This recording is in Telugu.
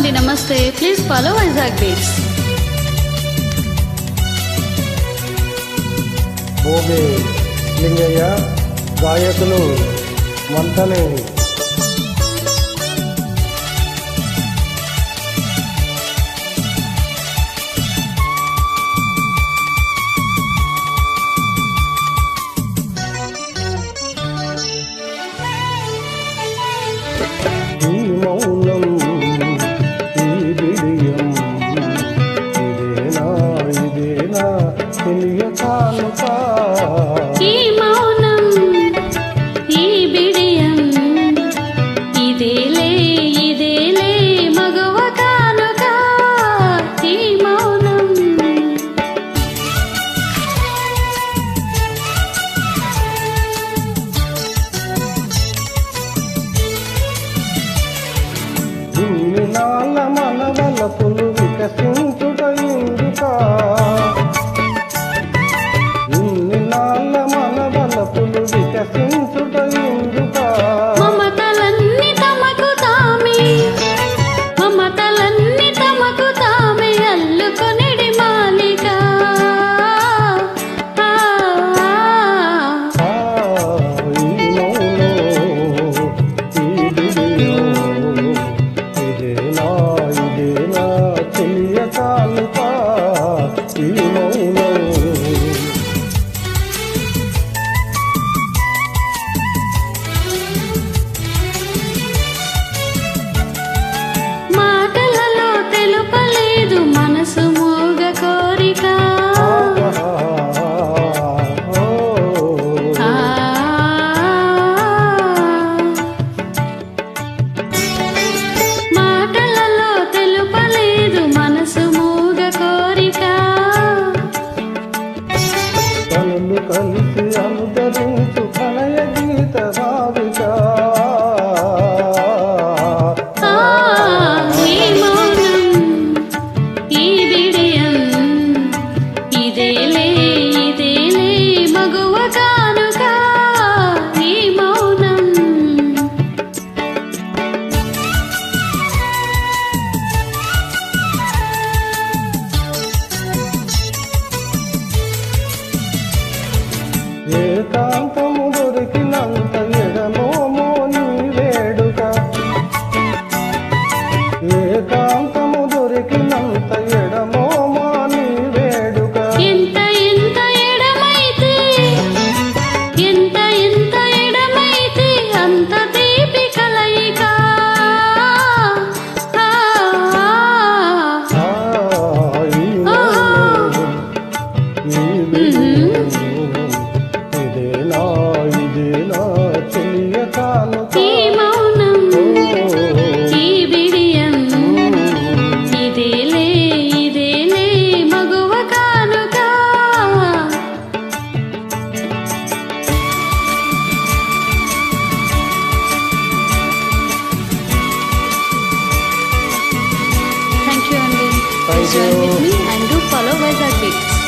అండి నమస్తే. ప్లీజ్ ఫాలో వైజాగ్ బీట్స్ భూమి లింగయ్య గాయకులు మంతని ఈ మనసులు వికసించుట ఇందుక ఇన్ని నాళ్ళ మనవలపులు వికసించుట వికసించు ಭಾವಿಸ ఏకాంతము దొరికినంత ఎడమోమో నీ వేడుక. ఏకాంతము దొరికినంత ఎడమోమో నీ వేడుక. ఎంత ఎంత ఎడమైతే ఎంత ఎంత ఎడమైతే అంత తీపి కలయిక. ఆ, ఈ Join with me and do follow Vizag Beats.